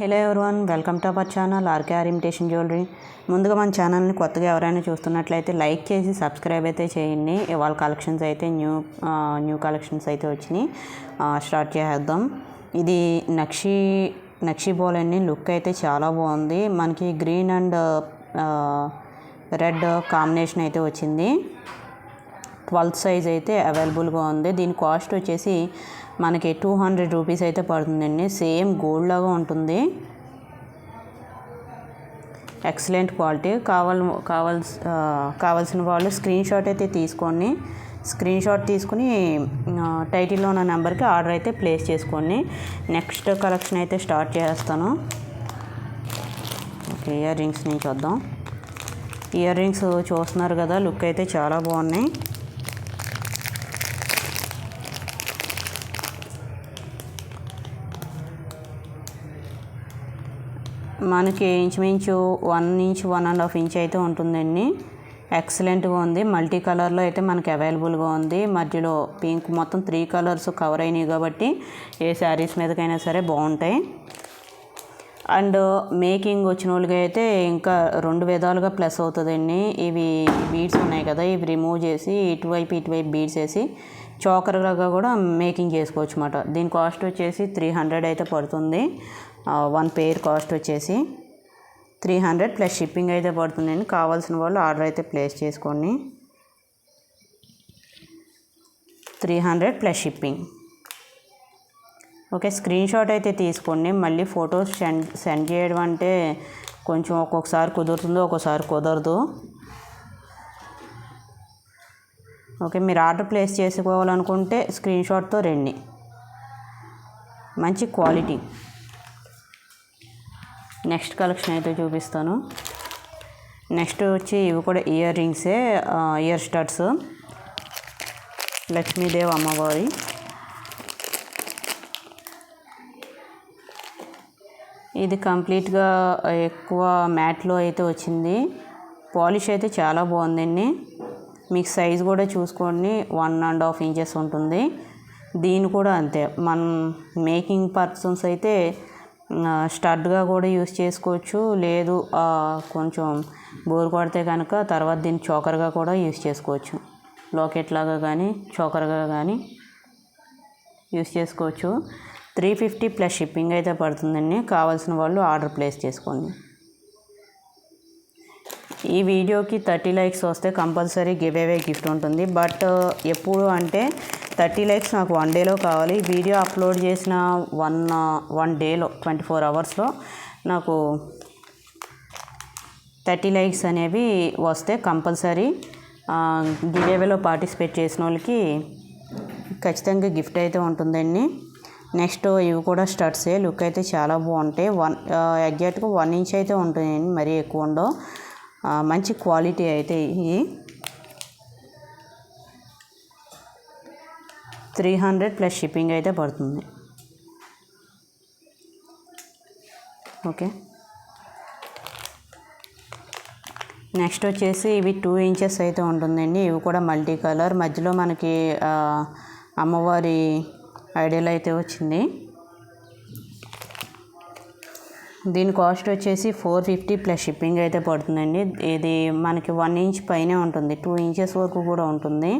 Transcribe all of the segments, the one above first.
Hello everyone welcome to our channel RKR imitation jewellery. ముందుగా మన ఛానల్ని కొత్తగా ఎవరైనా చూస్తున్నట్లయితే లైక్ చేసి సబ్స్క్రైబ్ అయితే చేయండి. ఇవాళ కలెక్షన్స్ అయితే న్యూ న్యూ కలెక్షన్స్ అయితే వచ్చినాయి. స్టార్ట్ చేసేద్దాం. ఇది నక్షి నక్షి బోల్ అండి. లుక్ అయితే చాలా బాగుంది. మనకి గ్రీన్ అండ్ రెడ్ కాంబినేషన్ అయితే వచ్చింది. ట్వెల్త్ సైజ్ అయితే అవైలబుల్గా ఉంది. దీని కాస్ట్ వచ్చేసి మనకి టూ హండ్రెడ్ రూపీస్ అయితే పడుతుందండి. సేమ్ గోల్డ్ లాగా ఉంటుంది. ఎక్సలెంట్ క్వాలిటీ కావాల కావాల్సి కావాల్సిన వాళ్ళు స్క్రీన్ షాట్ అయితే తీసుకోండి. స్క్రీన్ షాట్ తీసుకుని టైటిల్లో ఉన్న నెంబర్కి ఆర్డర్ అయితే ప్లేస్ చేసుకోండి. నెక్స్ట్ కలెక్షన్ అయితే స్టార్ట్ చేస్తాను. ఓకే ఇయర్ రింగ్స్ నుంచి వద్దాం ఇయర్ రింగ్స్ చూస్తున్నారు కదా లుక్ అయితే చాలా బాగున్నాయి. మనకి ఇంచుమించు one inch one and half inch అయితే ఉంటుందండి. ఎక్సలెంట్గా ఉంది. మల్టీ కలర్లో అయితే మనకి అవైలబుల్గా ఉంది. మధ్యలో పింక్ మొత్తం త్రీ కలర్స్ కవర్ అయినాయి కాబట్టి ఏ శారీస్ మీదకైనా సరే బాగుంటాయి. అండ్ మేకింగ్ వచ్చిన వాళ్ళకి అయితే ఇంకా రెండు విధాలుగా ప్లస్ అవుతుందండి. ఇవి బీడ్స్ ఉన్నాయి కదా ఇవి రిమూవ్ చేసి ఇటువైపు ఇటువైపు బీడ్స్ వేసి చోకర్గా కూడా మేకింగ్ చేసుకోవచ్చు అనమాట దీని కాస్ట్ వచ్చేసి త్రీ హండ్రెడ్ అయితే పడుతుంది. వన్ పేర్ కాస్ట్ వచ్చేసి త్రీ హండ్రెడ్ ప్లస్ షిప్పింగ్ అయితే పడుతుందండి కావాల్సిన వాళ్ళు ఆర్డర్ అయితే ప్లేస్ చేసుకోండి. Three hundred plus shipping okay screenshot అయితే తీసుకోండి. మళ్ళీ ఫొటోస్ సెండ్ సెండ్ చేయడం అంటే కొంచెం ఒక్కొక్కసారి కుదురుతుందో ఒక్కొక్కసారి కుదరదు. ఓకే మీరు ఆర్డర్ ప్లేస్ చేసుకోవాలనుకుంటే స్క్రీన్ షాట్తో రండి. మంచి క్వాలిటీ నెక్స్ట్ కలెక్షన్ అయితే చూపిస్తాను. నెక్స్ట్ వచ్చి ఇవి కూడా ఇయర్ రింగ్సే ఇయర్ స్టడ్స్ లక్ష్మీదేవి అమ్మవారి. ఇది కంప్లీట్గా ఎక్కువ మ్యాట్లో అయితే వచ్చింది. పాలిష్ అయితే చాలా బాగుందండి మీకు సైజ్ కూడా చూసుకోండి. వన్ అండ్ హాఫ్ ఇంచెస్ ఉంటుంది. దీని కూడా అంతే. మనం మేకింగ్ పర్సన్స్ అయితే స్టడ్గా కూడా యూస్ చేసుకోవచ్చు. లేదు కొంచెం బోర్ కొడితే కనుక తర్వాత దీన్ని చోకర్గా కూడా యూస్ చేసుకోవచ్చు. లాకెట్ లాగా కానీ చోకర్గా కానీ యూస్ చేసుకోవచ్చు. త్రీ ఫిఫ్టీ ప్లస్ షిప్పింగ్ అయితే పడుతుందండి. కావాల్సిన వాళ్ళు ఆర్డర్ ప్లేస్ చేసుకోండి. ఈ వీడియోకి థర్టీ లైక్స్ వస్తే కంపల్సరీ గివ్ అవే గిఫ్ట్ ఉంటుంది. బట్ ఎప్పుడు అంటే థర్టీ లైక్స్ నాకు వన్ డేలో కావాలి. వీడియో అప్లోడ్ చేసిన వన్ వన్ డేలో ట్వంటీ ఫోర్ అవర్స్లో నాకు థర్టీ లైక్స్ అనేవి వస్తే కంపల్సరీ గివేవేలో పార్టిసిపేట్ చేసిన వాళ్ళకి ఖచ్చితంగా గిఫ్ట్ అయితే ఉంటుందండి. నెక్స్ట్ ఇవి కూడా స్టడ్సే లుక్ అయితే చాలా బాగుంటాయి. వన్ ఎగ్జాక్ట్గా వన్ ఇంచ్ అయితే ఉంటాయండి మరీ ఎక్కువ ఉండవు. మంచి క్వాలిటీ అయితే ఇవి. త్రీ హండ్రెడ్ ప్లస్ షిప్పింగ్ అయితే పడుతుంది. ఓకే. నెక్స్ట్ వచ్చేసి ఇవి టూ ఇంచెస్ అయితే ఉంటుందండి. ఇవి కూడా మల్టీ కలర్. మధ్యలో మనకి అమ్మవారి ఐడియల్ అయితే వచ్చింది. దీని కాస్ట్ వచ్చేసి ఫోర్ ఫిఫ్టీ ప్లస్ షిప్పింగ్ అయితే పడుతుందండి. ఇది మనకి వన్ ఇంచ్ పైనే ఉంటుంది. టూ ఇంచెస్ వరకు కూడా ఉంటుంది.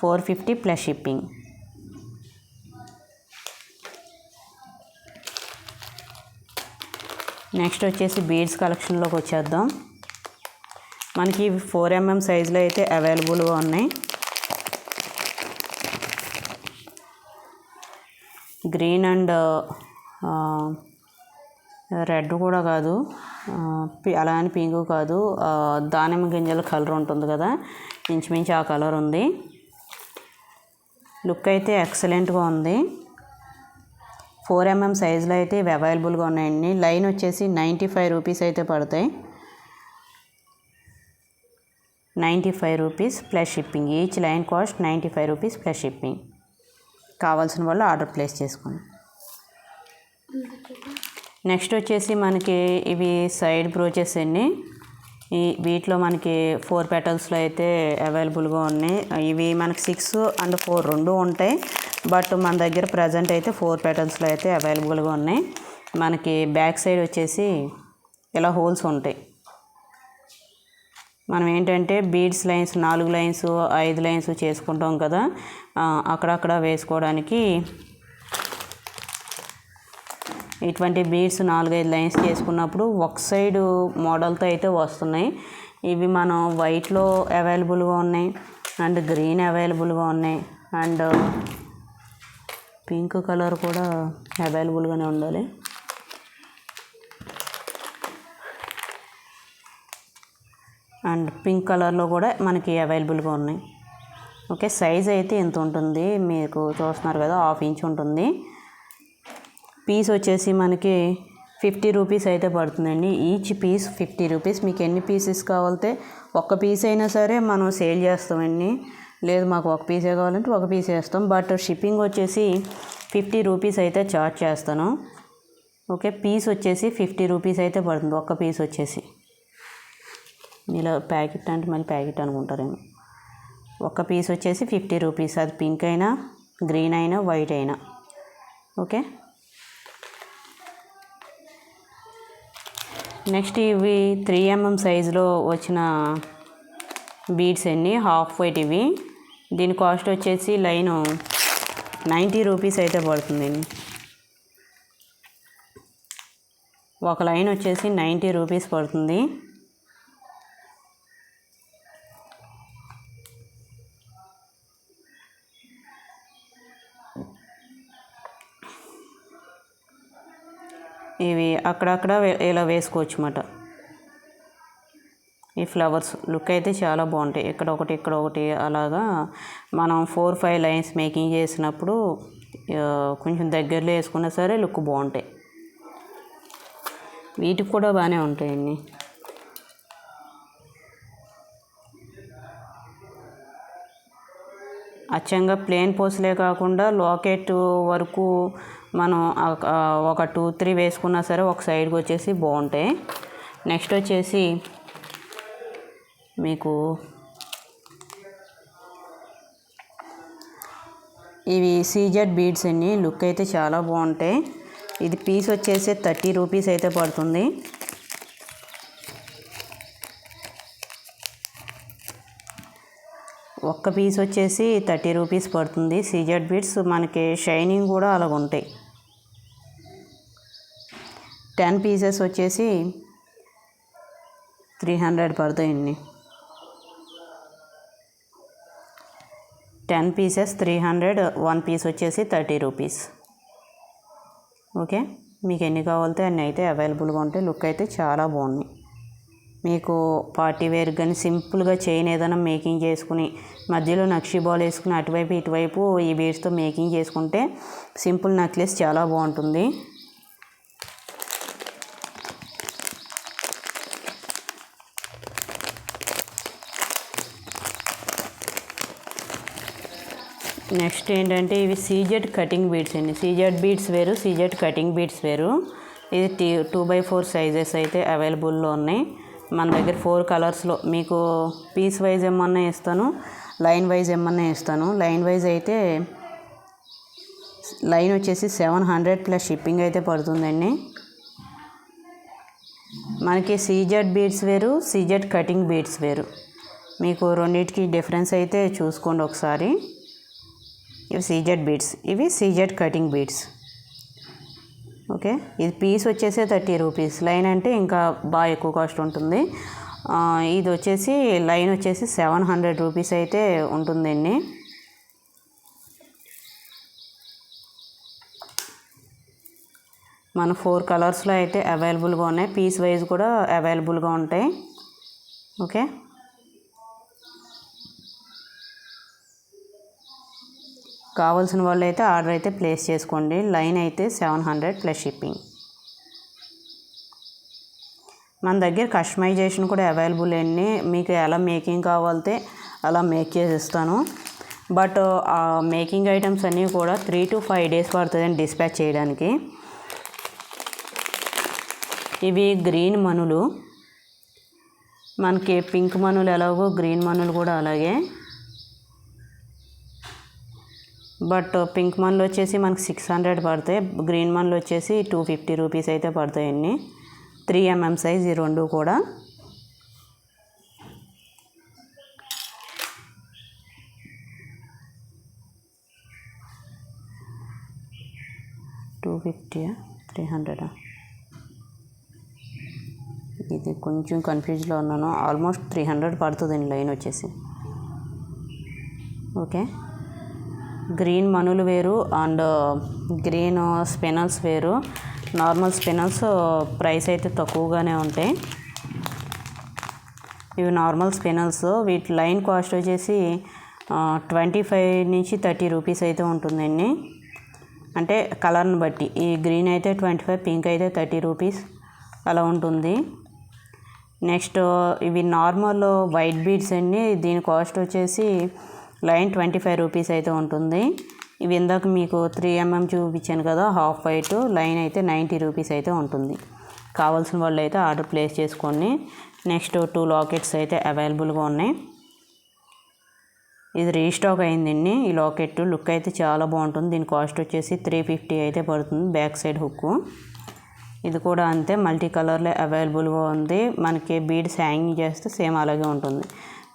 Four fifty plus shipping. Next వచ్చేసి బీడ్స్ కలెక్షన్లోకి వచ్చేద్దాం. మనకి ఫోర్ ఎంఎం సైజులో అయితే అవైలబుల్గా ఉన్నాయి. గ్రీన్ అండ్ రెడ్ కూడా కాదు ఆ, అలా అని పింక్ కాదు దానిమ్మ గింజల కలర్ ఉంటుంది కదా ఇంచుమించు ఆ కలర్ ఉంది. లుక్ అయితే ఎక్సలెంట్గా ఉంది. ఫోర్ ఎంఎం సైజులో అయితే ఇవి అవైలబుల్గా ఉన్నాయండి. లైన్ వచ్చేసి నైంటీ ఫైవ్ రూపీస్ అయితే పడతాయి. Ninety five rupees plus shipping. Each line cost ninety five rupees plus shipping. కావాల్సిన వాళ్ళు ఆర్డర్ ప్లేస్ చేసుకోండి. నెక్స్ట్ వచ్చేసి మనకి ఇవి సైడ్ బ్రోచెస్ అండి. ఈ వీటిలో మనకి ఫోర్ పెటల్స్లో అయితే అవైలబుల్గా ఉన్నాయి. ఇవి మనకి సిక్స్ అండ్ ఫోర్ రెండు ఉంటాయి. బట్ మన దగ్గర ప్రజెంట్ అయితే ఫోర్ పెటల్స్లో అయితే అవైలబుల్గా ఉన్నాయి. మనకి బ్యాక్ సైడ్ వచ్చేసి ఇలా హోల్స్ ఉంటాయి. మనం ఏంటంటే బీడ్స్ లైన్స్ నాలుగు లైన్స్ ఐదు లైన్స్ చేసుకుంటాం కదా. అక్కడక్కడ వేసుకోవడానికి ఇటువంటి బీడ్స్ నాలుగైదు లైన్స్ చేసుకున్నప్పుడు ఒక సైడ్ మోడల్తో అయితే వస్తున్నాయి. ఇవి మనం వైట్లో అవైలబుల్గా ఉన్నాయి. అండ్ గ్రీన్ అవైలబుల్గా ఉన్నాయి. అండ్ పింక్ కలర్ కూడా అవైలబుల్గానే ఉండాలి. అండ్ పింక్ కలర్లో కూడా మనకి అవైలబుల్గా ఉన్నాయి. ఓకే సైజ్ అయితే ఎంత ఉంటుంది. మీకు చూస్తున్నారు కదా హాఫ్ ఇంచ్ ఉంటుంది. పీస్ వచ్చేసి మనకి ఫిఫ్టీ రూపీస్ అయితే పడుతుందండి. Each piece fifty rupees. మీకు ఎన్ని పీసెస్ కావాలితే ఒక్క పీస్ అయినా సరే మనం సేల్ చేస్తామండి. లేదు మాకు ఒక పీసే కావాలంటే ఒక పీస్ వేస్తాం. బట్ షిప్పింగ్ వచ్చేసి ఫిఫ్టీ రూపీస్ అయితే చార్జ్ చేస్తాను. ఓకే పీస్ వచ్చేసి ఫిఫ్టీ రూపీస్ అయితే పడుతుంది. ఒక్క పీస్ వచ్చేసి. ఇలా ప్యాకెట్ అంటే మళ్ళీ ప్యాకెట్ అనుకుంటారేమో. ఒక్క పీస్ వచ్చేసి ఫిఫ్టీ రూపీస్. అది పింక్ అయినా గ్రీన్ అయినా వైట్ అయినా. ఓకే? నెక్స్ట్ ఇవి త్రీ ఎంఎం సైజులో వచ్చిన బీడ్స్ అన్ని హాఫ్ వైట్ ఇవి. దీని కాస్ట్ వచ్చేసి లైన్ నైంటీ రూపీస్ అయితే పడుతుందండి. ఒక లైన్ వచ్చేసి నైంటీ రూపీస్ పడుతుంది ఇవి అక్కడక్కడ ఇలా వేసుకోవచ్చు అన్నమాట ఈ ఫ్లవర్స్ లుక్ అయితే చాలా బాగుంటాయి. ఇక్కడ ఒకటి ఇక్కడ ఒకటి అలాగా మనం ఫోర్ ఫైవ్ లైన్స్ మేకింగ్ చేసినప్పుడు కొంచెం దగ్గరలో వేసుకున్నా సరే లుక్ బాగుంటాయి. వీటికి కూడా బాగానే ఉంటాయండి. అచ్చంగా ప్లేన్ పోస్లే కాకుండా లాకెట్ వరకు మనం ఒక టూ త్రీ వేసుకున్నా సరే ఒక సైడ్కి వచ్చేసి బాగుంటాయి. నెక్స్ట్ వచ్చేసి మీకు ఇవి సీజెడ్ బీడ్స్ అండి. లుక్ అయితే చాలా బాగుంటాయి. ఇది పీస్ వచ్చేసి థర్టీ రూపీస్ అయితే పడుతుంది. ఒక్క పీస్ వచ్చేసి థర్టీ రూపీస్ పడుతుంది. సీజెడ్ బీడ్స్ మనకి షైనింగ్ కూడా అలాగ ఉంటాయి టెన్ పీసెస్ వచ్చేసి త్రీ హండ్రెడ్ పడతాయండి. Ten pieces three hundred one piece వచ్చేసి థర్టీ రూపీస్. ఓకే? మీకు ఎన్ని కావాలితే అన్నీ అయితే అవైలబుల్గా ఉంటాయి. లుక్ అయితే చాలా బాగుంది. మీకు పార్టీ వేర్ కానీ సింపుల్గా చైన్ ఏదైనా మేకింగ్ చేసుకుని మధ్యలో నక్షి బాల్ వేసుకుని అటువైపు ఇటువైపు ఈ బీడ్స్తో మేకింగ్ చేసుకుంటే సింపుల్ నెక్లెస్ చాలా బాగుంటుంది. నెక్స్ట్ ఏంటంటే ఇవి సీజెడ్ కటింగ్ బీడ్స్ అండి. సీజెడ్ బీడ్స్ వేరు సీజెడ్ కటింగ్ బీడ్స్ వేరు. ఇది T two by four sizes అయితే అవైలబుల్లో ఉన్నాయి. మన దగ్గర ఫోర్ కలర్స్లో మీకు పీస్ వైజ్ ఏమన్నా ఇస్తాను లైన్ వైజ్ ఏమన్నా ఇస్తాను లైన్ వైజ్ అయితే లైన్ వచ్చేసి సెవెన్ హండ్రెడ్ ప్లస్ షిప్పింగ్ అయితే పడుతుందండి. మనకి సీజెడ్ బీడ్స్ వేరు సీజెడ్ కటింగ్ బీడ్స్ వేరు. మీకు రెండింటికి డిఫరెన్స్ అయితే చూసుకోండి ఒకసారి. ఇవి సీజెడ్ బీడ్స్ ఇవి సీజెడ్ కటింగ్ బీడ్స్ ఓకే? ఇది పీస్ వచ్చేసి థర్టీ రూపీస్ లైన్ అంటే ఇంకా బాగా ఎక్కువ కాస్ట్ ఉంటుంది. ఇది వచ్చేసి లైన్ వచ్చేసి సెవెన్ హండ్రెడ్ రూపీస్ అయితే ఉంటుందండి మన ఫోర్ కలర్స్లో అయితే అవైలబుల్గా ఉన్నాయి. పీస్ వైజ్ కూడా అవైలబుల్గా ఉంటాయి. ఓకే? కావాల్సిన వాళ్ళు అయితే ఆర్డర్ అయితే ప్లేస్ చేసుకోండి. లైన్ అయితే సెవెన్ హండ్రెడ్ ప్లస్ షిప్పింగ్. మన దగ్గర కస్టమైజేషన్ కూడా అవైలబుల్ అండి. మీకు ఎలా మేకింగ్ కావాలితే అలా మేక్ చేసి ఇస్తాను బట్ ఆ మేకింగ్ ఐటమ్స్ అన్నీ కూడా త్రీ టు ఫైవ్ డేస్ పడుతుందండి డిస్పాచ్ చేయడానికి. ఇవి గ్రీన్ మనులు. మనకి పింక్ మనులు ఎలాగో గ్రీన్ మనులు కూడా అలాగే. బట్ పింక్ మన్లు వచ్చేసి మనకి సిక్స్ హండ్రెడ్ పడతాయి. గ్రీన్ మన్లు వచ్చేసి టూ ఫిఫ్టీ రూపీస్ అయితే పడతాయండి త్రీ ఎంఎం సైజ్ ఈ రెండు కూడా. టూ ఫిఫ్టీయా త్రీ హండ్రెడా ఇది కొంచెం కన్ఫ్యూజ్లో ఉన్నాను. ఆల్మోస్ట్ త్రీ హండ్రెడ్ పడుతుందండి లైన్ వచ్చేసి. ఓకే. గ్రీన్ మనులు వేరు అండ్ గ్రీన్ స్పినల్స్ వేరు. నార్మల్ స్పినల్స్ ప్రైస్ అయితే తక్కువగానే ఉంటాయి. ఇవి నార్మల్ స్పినల్స్. వీటి లైన్ కాస్ట్ వచ్చేసి ట్వంటీ ఫైవ్ నుంచి థర్టీ రూపీస్ అయితే ఉంటుందండి. అంటే కలర్ని బట్టి. ఈ గ్రీన్ అయితే ట్వంటీ ఫైవ్ పింక్ అయితే థర్టీ రూపీస్ అలా ఉంటుంది. నెక్స్ట్ ఇవి నార్మల్ వైట్ బీడ్స్ అండి. దీని కాస్ట్ వచ్చేసి లైన్ ట్వంటీ ఫైవ్ రూపీస్ అయితే ఉంటుంది. ఇవి ఇందాక మీకు త్రీ ఎంఎం చూపించాను కదా హాఫ్ వైట్ లైన్ అయితే నైంటీ రూపీస్ అయితే ఉంటుంది. కావాల్సిన వాళ్ళు అయితే ఆర్డర్ ప్లేస్ చేసుకోండి. నెక్స్ట్ టూ లాకెట్స్ అయితే అవైలబుల్గా ఉన్నాయి. ఇది రీస్టాక్ అయిందండి. ఈ లాకెట్ లుక్ అయితే చాలా బాగుంటుంది. దీని కాస్ట్ వచ్చేసి త్రీ ఫిఫ్టీ అయితే పడుతుంది బ్యాక్ సైడ్ హుక్ ఇది కూడా అంతే మల్టీ కలర్లో అవైలబుల్గా ఉంది. మనకి బీడ్స్ హ్యాంగింగ్ చేస్తే సేమ్ అలాగే ఉంటుంది.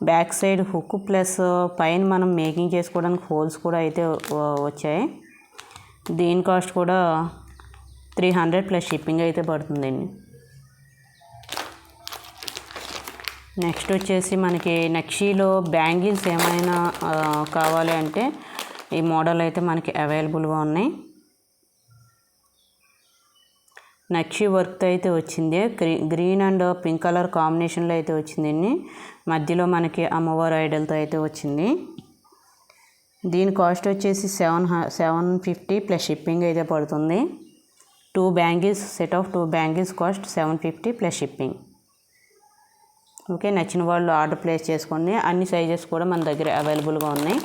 బ్యాక్ సైడ్ హుక్ ప్లస్ పైన మనం మేకింగ్ చేసుకోవడానికి హోల్స్ కూడా అయితే వచ్చాయి. దీని కాస్ట్ కూడా త్రీ హండ్రెడ్ ప్లస్ షిప్పింగ్ అయితే పడుతుందండి నెక్స్ట్ వచ్చేసి మనకి నక్షీలో బ్యాంగిల్స్ ఏమైనా కావాలి అంటే ఈ మోడల్ అయితే మనకి అవైలబుల్గా ఉన్నాయి. నక్షి వర్క్తో అయితే వచ్చింది. గ్రీ గ్రీన్ అండ్ పింక్ కలర్ కాంబినేషన్లో అయితే వచ్చిందండి మధ్యలో మనకి అమ్మవారి ఐడల్తో అయితే వచ్చింది. దీని కాస్ట్ వచ్చేసి seven seven fifty plus shipping అయితే పడుతుంది. Two bangles set of two bangles cost seven fifty plus shipping. Okay నచ్చిన వాళ్ళు ఆర్డర్ ప్లేస్ చేసుకోండి. అన్ని సైజెస్ కూడా మన దగ్గర అవైలబుల్గా ఉన్నాయి.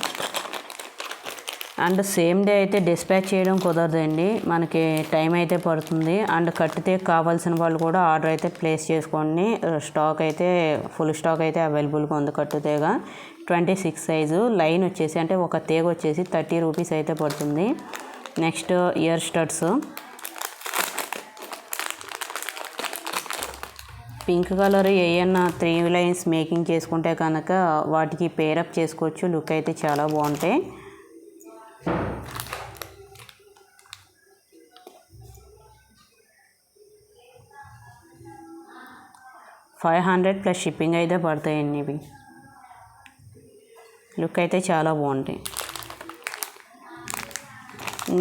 అండ్ సేమ్ డే అయితే డిస్పాచ్ చేయడం కుదరదండి. మనకి టైం అయితే పడుతుంది. అండ్ కట్టితే కావాల్సిన వాళ్ళు కూడా ఆర్డర్ అయితే ప్లేస్ చేసుకోండి. స్టాక్ అయితే ఫుల్ స్టాక్ అయితే అవైలబుల్గా ఉంది కట్టుతేగా. Twenty six size. లైన్ వచ్చేసి అంటే ఒక తేగ వచ్చేసి థర్టీ రూపీస్ అయితే పడుతుంది. Next ear studs. Pink colour ఏమన్నా త్రీ లైన్స్ మేకింగ్ చేసుకుంటే కనుక వాటికి పేరప్ చేసుకోవచ్చు. లుక్ అయితే చాలా బాగుంటాయి. ఫైవ్ హండ్రెడ్ ప్లస్ షిప్పింగ్ అయితే పడతాయండి ఇవి. లుక్ అయితే చాలా బాగుంటాయి.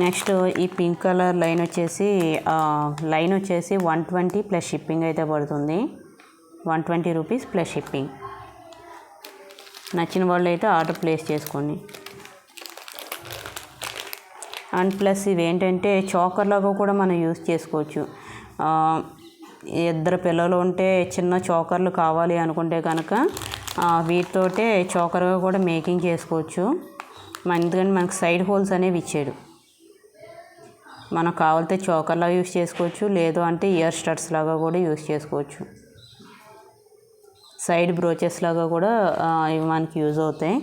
నెక్స్ట్ ఈ పింక్ కలర్ లైన్ వచ్చేసి లైన్ వచ్చేసి వన్ ట్వంటీ ప్లస్ షిప్పింగ్ అయితే పడుతుంది. One twenty rupees plus shipping. నచ్చిన వాళ్ళు అయితే ఆర్డర్ ప్లేస్ చేసుకోండి. అండ్ ప్లస్ ఇవి ఏంటంటే చాకర్ లాగా కూడా మనం యూస్ చేసుకోవచ్చు. ఇద్దరు పిల్లలు ఉంటే చిన్న చోకర్లు కావాలి అనుకుంటే కనుక వీటితోటే చోకర్గా కూడా మేకింగ్ చేసుకోవచ్చు. ఎందుకంటే మనకు సైడ్ హోల్స్ అనేవి ఇచ్చాడు. మనకు కావాలితే చోకర్లాగా యూస్ చేసుకోవచ్చు లేదు అంటే ఇయర్ స్టడ్స్ లాగా కూడా యూస్ చేసుకోవచ్చు. సైడ్ బ్రోచెస్ లాగా కూడా ఇవి మనకి యూజ్ అవుతాయి.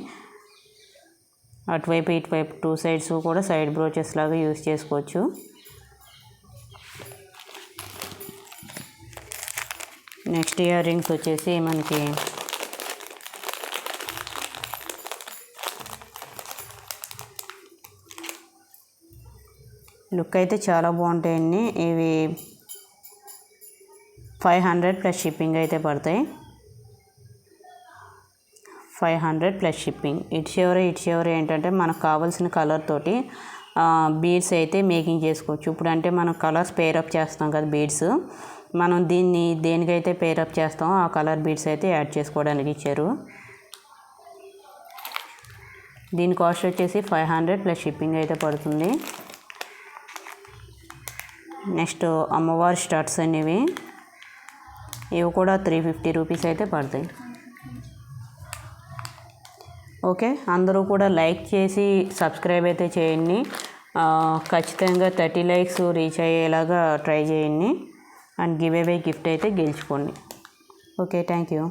అటువైపు ఇటువైపు టూ సైడ్స్ కూడా సైడ్ బ్రోచెస్ లాగా యూస్ చేసుకోవచ్చు. నెక్స్ట్ ఇయర్ రింగ్స్ వచ్చేసి మనకి లుక్ అయితే చాలా బాగుంటాయండి. ఇవి ఫైవ్ హండ్రెడ్ ప్లస్ షిప్పింగ్ అయితే పడతాయి. Five hundred plus shipping. ఇటు చివరి ఇటు చివరి ఏంటంటే మనకు కావాల్సిన కలర్ తోటి బీడ్స్ అయితే మేకింగ్ చేసుకోవచ్చు. ఇప్పుడు అంటే మనం కలర్స్ పేరప్ చేస్తాం కదా బీడ్స్. మనం దీన్ని దేనికైతే పేరప్ చేస్తామో ఆ కలర్ బీడ్స్ అయితే యాడ్ చేసుకోవడానికి ఇచ్చారు. దీని కాస్ట్ వచ్చేసి ఫైవ్ హండ్రెడ్ ప్లస్ షిప్పింగ్ అయితే పడుతుంది. నెక్స్ట్ అమ్మవారి స్టార్ట్స్ అనేవి. ఇవి కూడా త్రీ ఫిఫ్టీ రూపీస్ అయితే పడతాయి. ఓకే అందరూ కూడా లైక్ చేసి సబ్స్క్రైబ్ అయితే చేయండి. ఖచ్చితంగా థర్టీ లైక్స్ రీచ్ అయ్యేలాగా ట్రై చేయండి. అండ్ గివ్ అవే గిఫ్ట్ అయితే గెలుచుకోండి. Okay thank you.